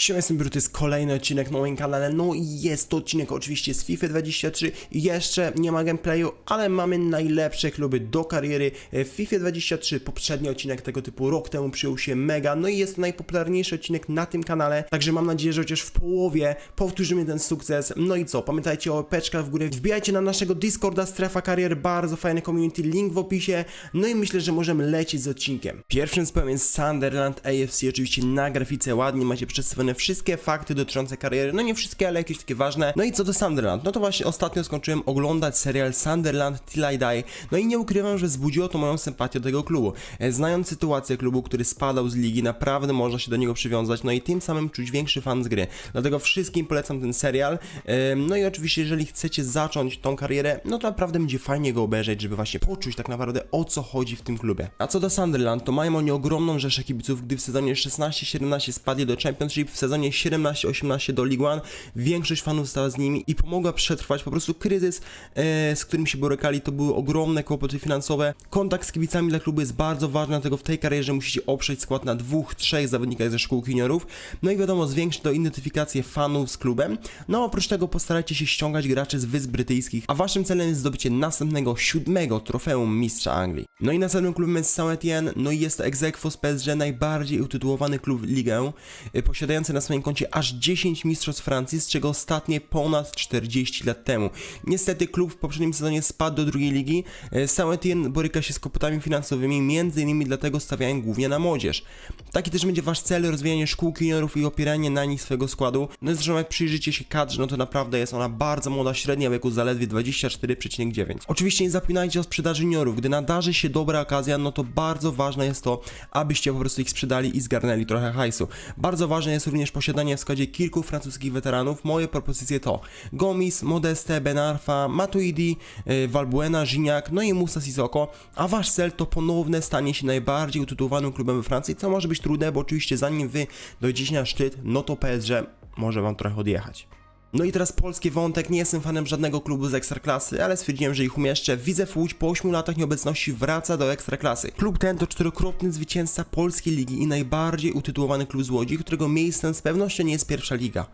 Siema, jestem jest kolejny odcinek na moim kanale, no i jest to odcinek oczywiście z FIFA 23 Jeszcze nie ma gameplayu, ale mamy najlepsze kluby do kariery. W FIFA 23 Poprzedni odcinek tego typu rok temu przyjął się mega, no i jest to najpopularniejszy odcinek na tym kanale. Także mam nadzieję, że chociaż w połowie powtórzymy ten sukces. No i co, pamiętajcie o peczkach w górę, wbijajcie na naszego Discorda, strefa karier, bardzo fajny community, link w opisie. No i myślę, że możemy lecieć z odcinkiem. Pierwszym zespołem jest Sunderland AFC, oczywiście na grafice ładnie macie przedstawione wszystkie fakty dotyczące kariery, no nie wszystkie, ale jakieś takie ważne. No i co do Sunderland, no to właśnie ostatnio skończyłem oglądać serial Sunderland Till I Die, no i nie ukrywam, że wzbudziło to moją sympatię do tego klubu. E, Znając sytuację klubu, który spadał z ligi, naprawdę można się do niego przywiązać, no i tym samym czuć większy fan z gry. Dlatego wszystkim polecam ten serial. E, No i oczywiście, jeżeli chcecie zacząć tą karierę, no to naprawdę będzie fajnie go obejrzeć, żeby właśnie poczuć tak naprawdę o co chodzi w tym klubie. A co do Sunderland, to mają oni ogromną rzeszę kibiców, gdy w sezonie 16-17 spadli do Championship, w sezonie 17-18 do League One. Większość fanów stała z nimi i pomogła przetrwać po prostu kryzys, e, z którym się borykali. To były ogromne kłopoty finansowe. Kontakt z kibicami dla klubu jest bardzo ważny, dlatego w tej karierze musicie oprzeć skład na dwóch, trzech zawodnikach ze szkół juniorów. No i wiadomo, zwiększy to identyfikację fanów z klubem. No oprócz tego postarajcie się ściągać graczy z Wysp Brytyjskich, a waszym celem jest zdobycie następnego, siódmego trofeum mistrza Anglii. No i następnym klubem jest Saint-Étienne, no i jest to ex aequo z PSG najbardziej utytułowany klub ligę, y, posiadający na swoim koncie aż 10 mistrzostw Francji, z czego ostatnie ponad 40 lat temu. Niestety klub w poprzednim sezonie spadł do drugiej ligi. Y, Saint-Étienne boryka się z kłopotami finansowymi, między innymi dlatego stawiają głównie na młodzież. Taki też będzie wasz cel, rozwijanie szkół juniorów i opieranie na nich swojego składu. No zresztą jak przyjrzycie się kadrze, no to naprawdę jest ona bardzo młoda, średnia wieku zaledwie 24,9. Oczywiście nie zapominajcie o sprzedaży juniorów. Gdy nadarzy się dobra okazja, no to bardzo ważne jest to, abyście po prostu ich sprzedali i zgarnęli trochę hajsu. Bardzo ważne jest również posiadanie w składzie kilku francuskich weteranów. Moje propozycje to Gomis, Modeste, Benarfa, Matuidi, yy, Valbuena, Gignac, no i Musa Sissoko, a wasz cel to ponowne stanie się najbardziej utytułowanym klubem we Francji, co może być trudne, bo oczywiście zanim wy dojdziecie na szczyt, no to PSG może wam trochę odjechać. No i teraz polski wątek, nie jestem fanem żadnego klubu z Ekstraklasy, ale stwierdziłem, że ich umieszczę. Widzew Łódź po 8 latach nieobecności wraca do Ekstraklasy. Klub ten to czterokrotny zwycięzca polskiej ligi i najbardziej utytułowany klub z Łodzi, którego miejscem z pewnością nie jest pierwsza liga.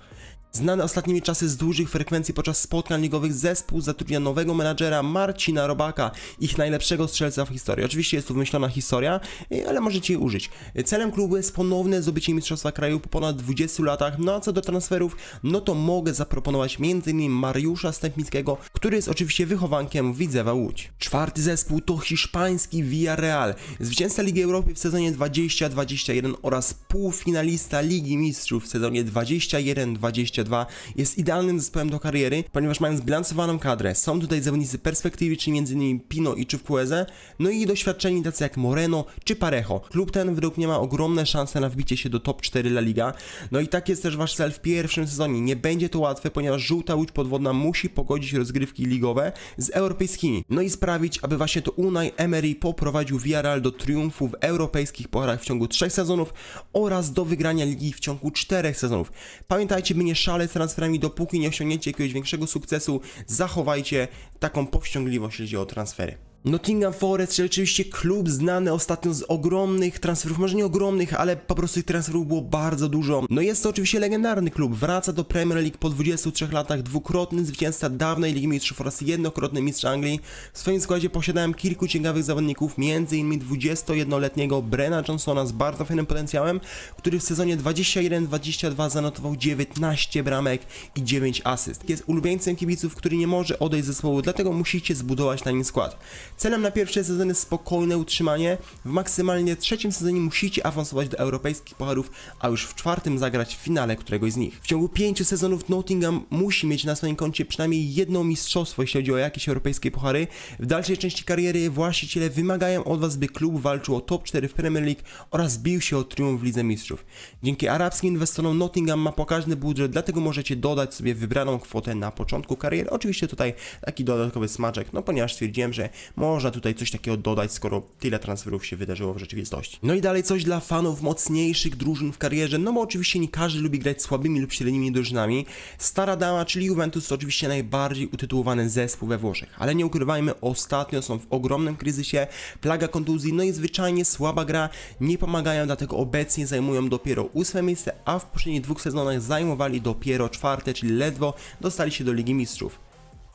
Znany ostatnimi czasy z dużych frekwencji podczas spotkań ligowych zespół zatrudnia nowego menadżera Marcina Robaka, ich najlepszego strzelca w historii. Oczywiście jest to wymyślona historia, y, ale możecie jej użyć. Celem klubu jest ponowne zdobycie Mistrzostwa Kraju po ponad 20 latach, no a co do transferów, no to mogę zaproponować m.in. Mariusza Stępińskiego, który jest oczywiście wychowankiem Widzewa Łódź. Czwarty zespół to hiszpański Villarreal, zwycięzca Ligi Europy w sezonie 20-21 oraz półfinalista Ligi Mistrzów w sezonie 21-22 jest idealnym zespołem do kariery, ponieważ mają zbilansowaną kadrę. Są tutaj zawodnicy perspektywiczni, m.in. Pino i Czywkueze, no i doświadczeni tacy jak Moreno czy Parejo. Klub ten według mnie ma ogromne szanse na wbicie się do top 4 La Liga. No i tak jest też wasz cel w pierwszym sezonie. Nie będzie to łatwe, ponieważ żółta łódź podwodna musi pogodzić rozgrywki ligowe z europejskimi. No i sprawić, aby właśnie to Unai Emery poprowadził Villarreal do triumfu w europejskich pucharach w ciągu 3 sezonów oraz do wygrania ligi w ciągu 4 sezonów. Pamiętajcie, by nie szaleć transferami, dopóki nie osiągniecie jakiegoś większego sukcesu, zachowajcie taką powściągliwość, jeśli chodzi o transfery. Nottingham Forest, czyli oczywiście klub znany ostatnio z ogromnych transferów, może nie ogromnych, ale po prostu tych transferów było bardzo dużo. No jest to oczywiście legendarny klub, wraca do Premier League po 23 latach, dwukrotny zwycięzca dawnej Ligi Mistrzów oraz jednokrotny mistrz Anglii. W swoim składzie posiadałem kilku ciekawych zawodników, m.in. 21-letniego Brena Johnsona z bardzo fajnym potencjałem, który w sezonie 21-22 zanotował 19 bramek i 9 asyst. Jest ulubieńcem kibiców, który nie może odejść ze zespołu, dlatego musicie zbudować na nim skład. Celem na pierwszy sezon jest spokojne utrzymanie. W maksymalnie trzecim sezonie musicie awansować do europejskich pucharów, a już w czwartym zagrać w finale któregoś z nich. W ciągu pięciu sezonów Nottingham musi mieć na swoim koncie przynajmniej jedno mistrzostwo, jeśli chodzi o jakieś europejskie puchary. W dalszej części kariery właściciele wymagają od Was, by klub walczył o top 4 w Premier League oraz bił się o triumf w Lidze Mistrzów. Dzięki arabskim inwestorom Nottingham ma pokaźny budżet, dlatego możecie dodać sobie wybraną kwotę na początku kariery. Oczywiście tutaj taki dodatkowy smaczek, no ponieważ stwierdziłem, że można tutaj coś takiego dodać, skoro tyle transferów się wydarzyło w rzeczywistości. No i dalej coś dla fanów mocniejszych drużyn w karierze, no bo oczywiście nie każdy lubi grać słabymi lub średnimi drużynami. Stara dama, czyli Juventus to oczywiście najbardziej utytułowany zespół we Włoszech, ale nie ukrywajmy, ostatnio są w ogromnym kryzysie, plaga kontuzji, no i zwyczajnie słaba gra nie pomagają, dlatego obecnie zajmują dopiero ósme miejsce, a w poprzednich dwóch sezonach zajmowali dopiero czwarte, czyli ledwo dostali się do Ligi Mistrzów.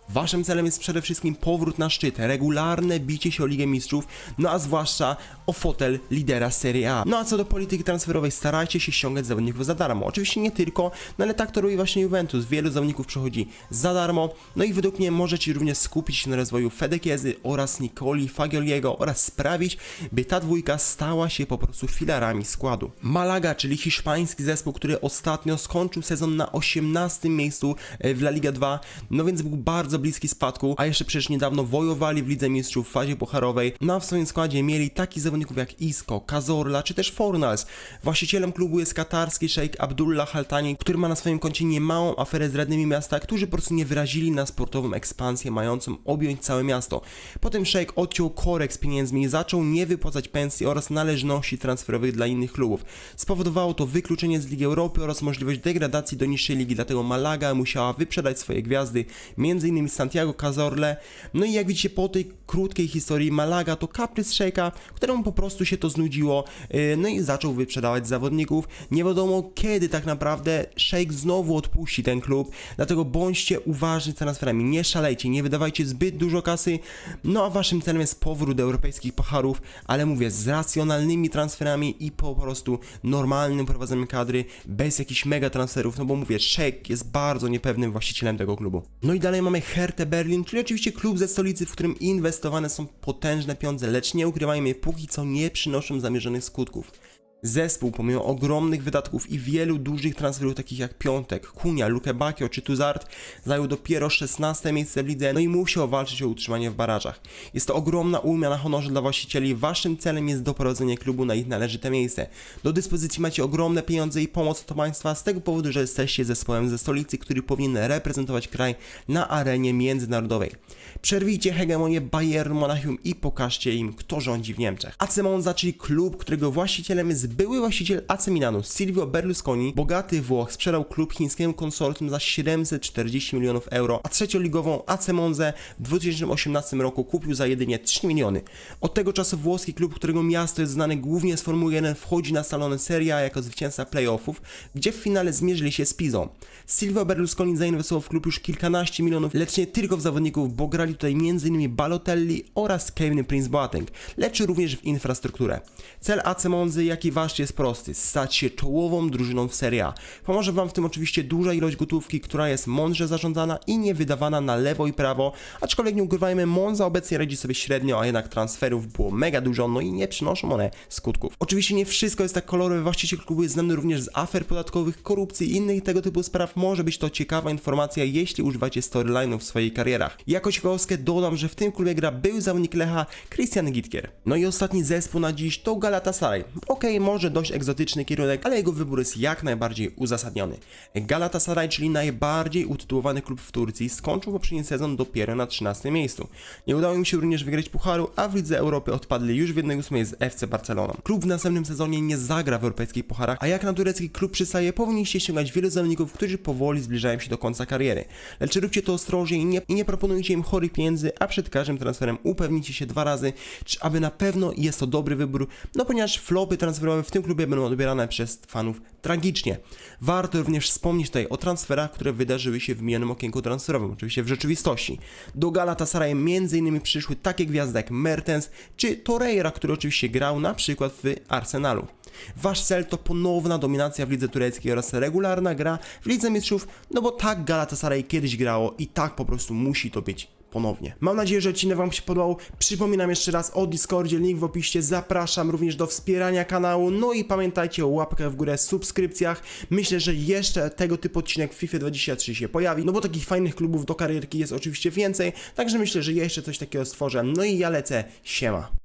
Waszym celem jest przede wszystkim powrót na szczyt, regularne bicie się o Ligę Mistrzów, no a zwłaszcza o fotel lidera Serie A. No a co do polityki transferowej, starajcie się ściągać zawodników za darmo. Oczywiście nie tylko, no ale tak to robi właśnie Juventus. Wielu zawodników przechodzi za darmo, no i według mnie możecie również skupić się na rozwoju Fedekiezy oraz Nicoli Fagioliego oraz sprawić, by ta dwójka stała się po prostu filarami składu. Malaga, czyli hiszpański zespół, który ostatnio skończył sezon na 18 miejscu e, w La Liga 2, no więc był bardzo bliski spadku, a jeszcze przecież niedawno wojowali w Lidze Mistrzów w fazie pucharowej, no a w swoim składzie mieli takich zawodników jak Isco, Cazorla czy też Fornals. Właścicielem klubu jest katarski szejk Abdullah Haltani, który ma na swoim koncie niemałą aferę z radnymi miasta, którzy po prostu nie wyrazili na sportową ekspansję mającą objąć całe miasto. Potem szejk odciął korek z pieniędzmi i zaczął nie wypłacać pensji oraz należności transferowych dla innych klubów. Spowodowało to wykluczenie z Ligi Europy oraz możliwość degradacji do niższej ligi, dlatego Malaga musiała wyprzedać swoje gwiazdy, m.in. Santiago Cazorle. No i jak widzicie po tej krótkiej historii Malaga to kaprys szejka, któremu po prostu się to znudziło, yy, no i zaczął wyprzedawać zawodników. Nie wiadomo kiedy tak naprawdę szejk znowu odpuści ten klub, dlatego bądźcie uważni z transferami, nie szalejcie, nie wydawajcie zbyt dużo kasy, no a waszym celem jest powrót do europejskich pucharów, ale mówię z racjonalnymi transferami i po prostu normalnym prowadzeniem kadry, bez jakichś mega transferów, no bo mówię, szejk jest bardzo niepewnym właścicielem tego klubu. No i dalej mamy Hertę Berlin, czyli oczywiście klub ze stolicy, w którym inwestowane są potężne pieniądze, lecz nie ukrywajmy, póki co nie przynoszą zamierzonych skutków. Zespół, pomimo ogromnych wydatków i wielu dużych transferów, takich jak Piątek, Kunia, Luke Bakio czy Tuzart, zajął dopiero 16 miejsce w lidze, no i musiał walczyć o utrzymanie w barażach. Jest to ogromna ujma na honorze dla właścicieli. Waszym celem jest doprowadzenie klubu na ich należyte miejsce. Do dyspozycji macie ogromne pieniądze i pomoc od państwa z tego powodu, że jesteście zespołem ze stolicy, który powinien reprezentować kraj na arenie międzynarodowej. Przerwijcie hegemonię Bayern Monachium i pokażcie im, kto rządzi w Niemczech. AC Monza, czyli klub, którego właścicielem jest były właściciel AC Milanu, Silvio Berlusconi, bogaty Włoch, sprzedał klub chińskiemu konsorcjum za 740 milionów euro, a trzecioligową AC Monzę w 2018 roku kupił za jedynie 3 miliony. Od tego czasu włoski klub, którego miasto jest znane głównie z Formuły 1, wchodzi na salony Serie A jako zwycięzca playoffów, gdzie w finale zmierzyli się z Pizą. Silvio Berlusconi zainwestował w klub już kilkanaście milionów, lecz nie tylko w zawodników, bo grali tutaj m.in. Balotelli oraz Kevin Prince Boateng, lecz również w infrastrukturę. Cel AC Monzy, jak i wasz jest prosty, stać się czołową drużyną w Serie A. Pomoże wam w tym oczywiście duża ilość gotówki, która jest mądrze zarządzana i nie wydawana na lewo i prawo, aczkolwiek nie ukrywajmy, Monza obecnie radzi sobie średnio, a jednak transferów było mega dużo, no i nie przynoszą one skutków. Oczywiście nie wszystko jest tak kolorowe, właściciel klubu jest znany również z afer podatkowych, korupcji i innych tego typu spraw. Może być to ciekawa informacja, jeśli używacie storyline'ów w swojej karierach. Jako ciekawostkę dodam, że w tym klubie gra był zawodnik Lecha Christian Gitkier. No i ostatni zespół na dziś to Galatasaray. Okej, może dość egzotyczny kierunek, ale jego wybór jest jak najbardziej uzasadniony. Galatasaray, czyli najbardziej utytułowany klub w Turcji, skończył poprzedni sezon dopiero na 13 miejscu. Nie udało im się również wygrać pucharu, a w Lidze Europy odpadli już w 1-8 z FC Barceloną. Klub w następnym sezonie nie zagra w europejskich pucharach, a jak na turecki klub przystaje, powinniście ściągać wielu zawodników, którzy powoli zbliżają się do końca kariery. Lecz róbcie to ostrożnie i nie, i nie proponujcie im chorych pieniędzy, a przed każdym transferem upewnijcie się dwa razy, czy aby na pewno jest to dobry wybór, no ponieważ flopy transferowe w tym klubie będą odbierane przez fanów tragicznie. Warto również wspomnieć tutaj o transferach, które wydarzyły się w minionym okienku transferowym, oczywiście w rzeczywistości. Do Galatasaray m.in. przyszły takie gwiazdy jak Mertens czy Torreira, który oczywiście grał na przykład w Arsenalu. Wasz cel to ponowna dominacja w lidze tureckiej oraz regularna gra w lidze mistrzów, no bo tak Galatasaray kiedyś grało i tak po prostu musi to być ponownie. Mam nadzieję, że odcinek Wam się podobał. Przypominam jeszcze raz o Discordzie, link w opisie. Zapraszam również do wspierania kanału. No i pamiętajcie o łapkach w górę, subskrypcjach. Myślę, że jeszcze tego typu odcinek w FIFA 23 się pojawi, no bo takich fajnych klubów do karierki jest oczywiście więcej, także myślę, że jeszcze coś takiego stworzę. No i ja lecę. Siema.